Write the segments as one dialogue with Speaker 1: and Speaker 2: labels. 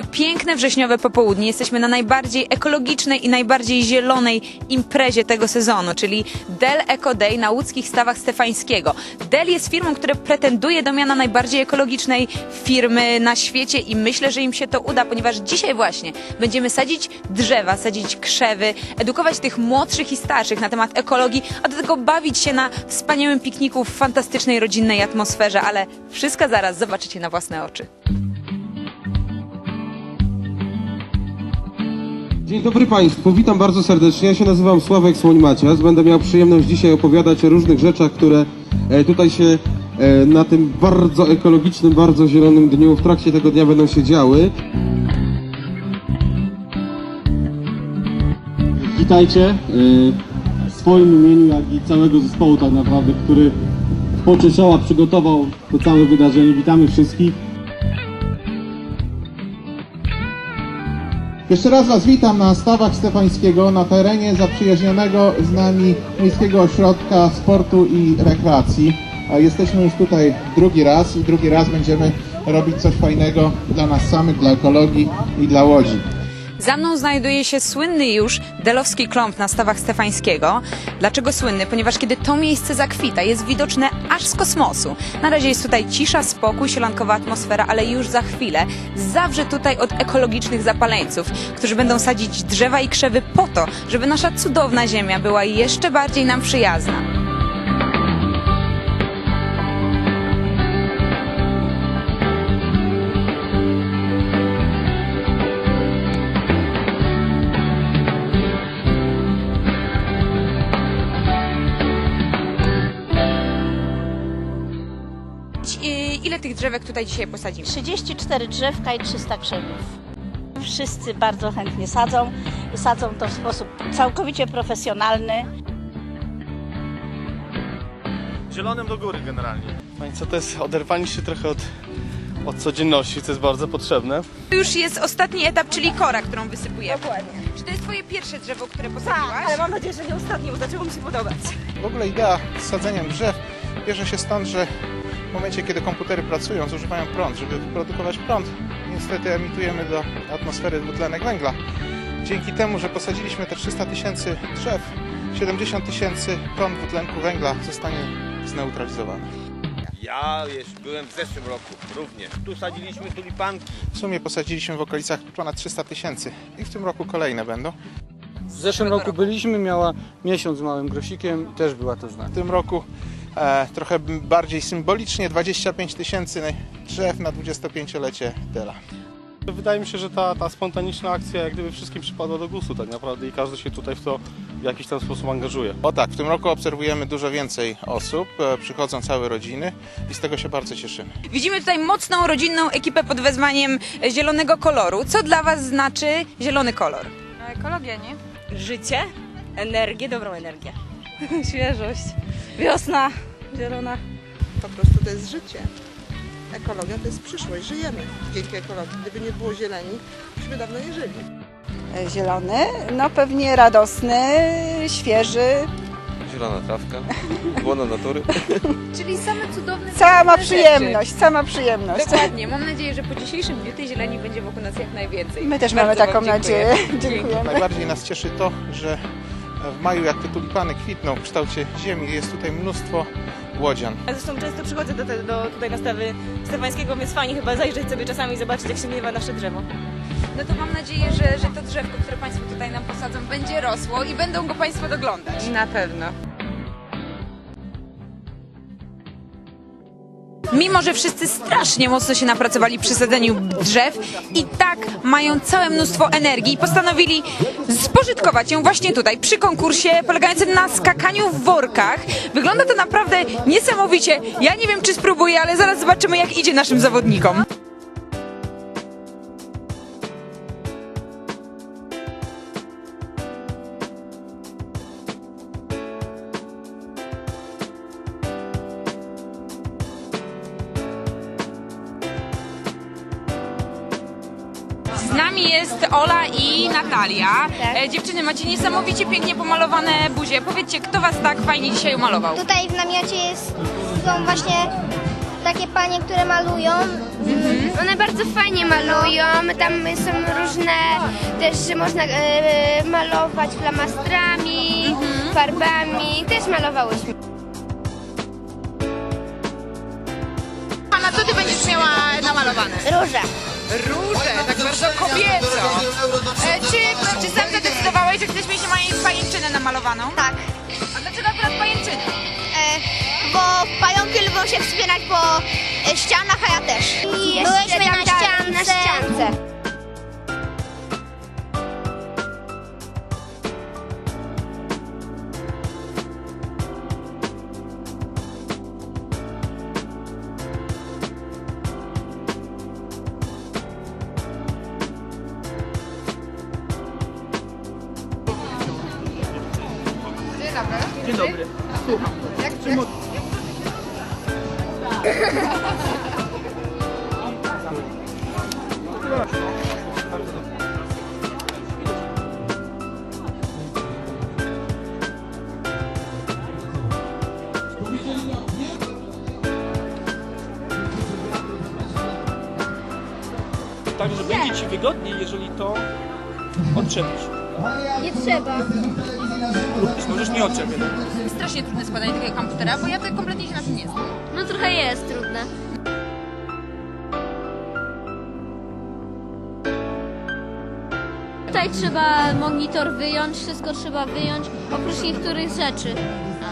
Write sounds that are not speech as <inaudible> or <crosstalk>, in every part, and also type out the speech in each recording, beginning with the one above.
Speaker 1: To piękne wrześniowe popołudnie jesteśmy na najbardziej ekologicznej i najbardziej zielonej imprezie tego sezonu, czyli Dell Eco Day na łódzkich stawach Stefańskiego. Dell jest firmą, która pretenduje do miana najbardziej ekologicznej firmy na świecie i myślę, że im się to uda, ponieważ dzisiaj właśnie będziemy sadzić drzewa, sadzić krzewy, edukować tych młodszych i starszych na temat ekologii, a do tego bawić się na wspaniałym pikniku w fantastycznej rodzinnej atmosferze, ale wszystko zaraz zobaczycie na własne oczy.
Speaker 2: Dzień dobry Państwu, witam bardzo serdecznie. Ja się nazywam Sławek Słoń-Macias. Będę miał przyjemność dzisiaj opowiadać o różnych rzeczach, które e, tutaj się e, na tym bardzo ekologicznym, bardzo zielonym dniu w trakcie tego dnia będą się działy.
Speaker 3: Witajcie y, w swoim imieniu, jak i całego zespołu tak naprawdę, który w czoła przygotował to całe wydarzenie. Witamy wszystkich.
Speaker 4: Jeszcze raz Was witam na stawach Stefańskiego, na terenie zaprzyjaźnionego z nami Miejskiego Ośrodka Sportu i Rekreacji. Jesteśmy już tutaj drugi raz i drugi raz będziemy robić coś fajnego dla nas samych, dla ekologii i dla Łodzi.
Speaker 1: Za mną znajduje się słynny już Delowski Klomp na stawach Stefańskiego. Dlaczego słynny? Ponieważ kiedy to miejsce zakwita, jest widoczne aż z kosmosu. Na razie jest tutaj cisza, spokój, sielankowa atmosfera, ale już za chwilę zawrze tutaj od ekologicznych zapaleńców, którzy będą sadzić drzewa i krzewy po to, żeby nasza cudowna ziemia była jeszcze bardziej nam przyjazna. Ile tych drzewek tutaj dzisiaj posadzimy?
Speaker 5: 34 drzewka i 300 krzewów. Wszyscy bardzo chętnie sadzą. Sadzą to w sposób całkowicie profesjonalny.
Speaker 6: zielonym do góry generalnie. No i co to jest oderwanie się trochę od, od codzienności, co jest bardzo potrzebne.
Speaker 1: To już jest ostatni etap, czyli kora, którą wysypujemy. Dokładnie. Czy to jest twoje pierwsze drzewo, które posadziłaś?
Speaker 7: Ale mam nadzieję, że nie ostatnie, bo zaczęło mi się podobać.
Speaker 4: W ogóle idea z sadzeniem drzew bierze się stąd, że w momencie, kiedy komputery pracują, zużywają prąd. Żeby wyprodukować prąd, niestety emitujemy do atmosfery dwutlenek węgla. Dzięki temu, że posadziliśmy te 300 tysięcy drzew, 70 tysięcy ton dwutlenku węgla zostanie zneutralizowane.
Speaker 8: Ja już byłem w zeszłym roku również. Tu sadziliśmy tulipanki.
Speaker 4: W sumie posadziliśmy w okolicach ponad 300 tysięcy i w tym roku kolejne będą.
Speaker 3: W zeszłym roku byliśmy, miała miesiąc z małym grosikiem i też była to znak.
Speaker 4: W tym roku trochę bardziej symbolicznie 25 tysięcy drzew na 25-lecie Dela.
Speaker 6: Wydaje mi się, że ta, ta spontaniczna akcja jak gdyby wszystkim przypadła do gustu tak naprawdę i każdy się tutaj w to w jakiś tam sposób angażuje.
Speaker 4: O tak, w tym roku obserwujemy dużo więcej osób, e, przychodzą całe rodziny i z tego się bardzo cieszymy.
Speaker 1: Widzimy tutaj mocną rodzinną ekipę pod wezwaniem zielonego koloru. Co dla was znaczy zielony kolor?
Speaker 7: Ekologia, nie? Życie, energię, dobrą energię. <laughs> Świeżość, wiosna, zielona.
Speaker 9: Po prostu to jest życie. Ekologia to jest przyszłość. Żyjemy dzięki ekologii. Gdyby nie było zieleni, byśmy dawno nie żyli.
Speaker 7: Zielony, no pewnie radosny, świeży.
Speaker 8: Zielona trawka, łono natury. <laughs>
Speaker 1: Czyli same cudowne
Speaker 7: Sama
Speaker 1: rzeczy.
Speaker 7: przyjemność, sama przyjemność.
Speaker 1: Dokładnie. Mam nadzieję, że po dzisiejszym dniu tej zieleni będzie wokół nas jak najwięcej.
Speaker 7: My też
Speaker 1: Bardzo
Speaker 7: mamy
Speaker 1: wam
Speaker 7: taką
Speaker 1: dziękuję.
Speaker 7: nadzieję. Dziękujemy.
Speaker 4: Najbardziej nas cieszy to, że w maju jak te tulipany kwitną w kształcie ziemi, jest tutaj mnóstwo łodzian.
Speaker 7: Ja zresztą często przychodzę do, te- do tutaj na stawy Stefańskiego, więc fajnie chyba zajrzeć sobie czasami i zobaczyć jak się miewa nasze drzewo.
Speaker 1: No to mam nadzieję, że, że to drzewko, które Państwo tutaj nam posadzą, będzie rosło i będą go Państwo doglądać.
Speaker 7: Na pewno.
Speaker 1: Mimo, że wszyscy strasznie mocno się napracowali przy sadzeniu drzew i tak mają całe mnóstwo energii, postanowili spożytkować ją właśnie tutaj, przy konkursie polegającym na skakaniu w workach. Wygląda to naprawdę niesamowicie. Ja nie wiem, czy spróbuję, ale zaraz zobaczymy, jak idzie naszym zawodnikom. Z nami jest Ola i Natalia. E, Dziewczyny, macie niesamowicie pięknie pomalowane buzie. Powiedzcie, kto was tak fajnie dzisiaj umalował?
Speaker 10: Tutaj w namiocie jest, są właśnie takie panie, które malują. One bardzo fajnie malują, tam są różne, też można e, malować flamastrami, farbami, też malowałyśmy.
Speaker 1: Pana, co ty będziesz miała namalowane?
Speaker 10: Róże.
Speaker 1: Róże, tak bardzo kobieco. E, czy, czy sam zadecydowałeś, że chcesz mieć pajęczynę namalowaną?
Speaker 10: Tak,
Speaker 1: A dlaczego akurat pajęczynę?
Speaker 10: e, bo pająki lubią się wspinać po e, ścianach, a ja też. I Byłyśmy na ściance. Na ściance.
Speaker 11: Także będzie Ci wygodniej, jeżeli to odczepisz.
Speaker 10: Nie trzeba.
Speaker 11: Możesz nie odczepiać.
Speaker 1: Strasznie trudne składanie takiego komputera, bo ja to kompletnie się na tym nie znam.
Speaker 10: No trochę jest trudne. Tutaj trzeba monitor wyjąć, wszystko trzeba wyjąć, oprócz niektórych rzeczy.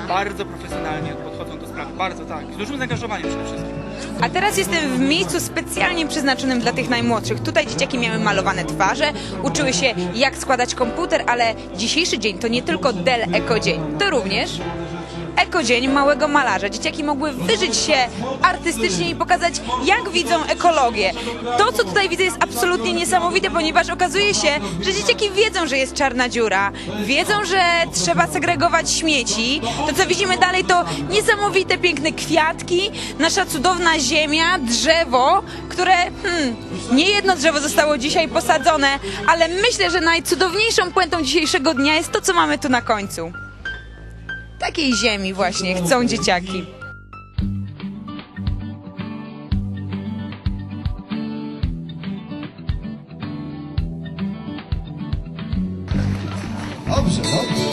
Speaker 11: Bardzo profesjonalnie podchodzą do sprawy. Bardzo tak. Z dużym zaangażowaniem przede wszystkim.
Speaker 1: A teraz jestem w miejscu specjalnie przeznaczonym dla tych najmłodszych. Tutaj dzieciaki miały malowane twarze, uczyły się jak składać komputer, ale dzisiejszy dzień to nie tylko Dell Eko Dzień, to również Eko Dzień Małego Malarza. Dzieciaki mogły wyżyć się artystycznie i pokazać jak widzą ekologię. To co tutaj widzę jest absolutnie niesamowite, ponieważ okazuje się, że dzieciaki wiedzą, że jest czarna dziura, wiedzą, że trzeba segregować śmieci. To co widzimy dalej to niesamowite piękne kwiatki, nasza cudowna ziemia, drzewo, które hmm, nie jedno drzewo zostało dzisiaj posadzone, ale myślę, że najcudowniejszą puentą dzisiejszego dnia jest to, co mamy tu na końcu. Takiej ziemi właśnie chcą dzieciaki.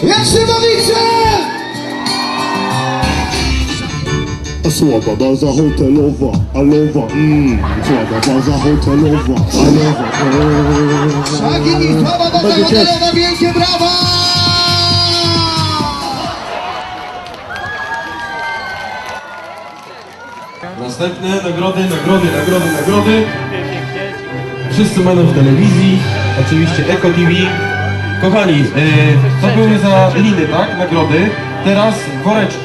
Speaker 3: Jak się bawicie? Słaba baza hotelowa, alowa, mmm, słaba baza hotelowa, alowa, Szagi i słaba baza hotelowa, wielkie brawa!
Speaker 2: Następne nagrody, nagrody, nagrody, nagrody. Wszyscy będą w telewizji, oczywiście Eko TV. Kochani, e, to były za liny, tak? Nagrody. Teraz woreczki.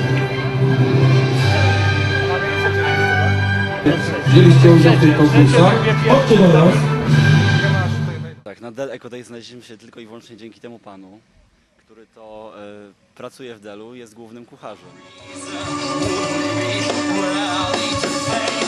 Speaker 2: Wzięliście udział w tych konkursach? Chodźcie do nas.
Speaker 12: Tak, na Dell Eco Day znaleźliśmy się tylko i wyłącznie dzięki temu panu, który to e, pracuje w Dellu, jest głównym kucharzem.
Speaker 13: say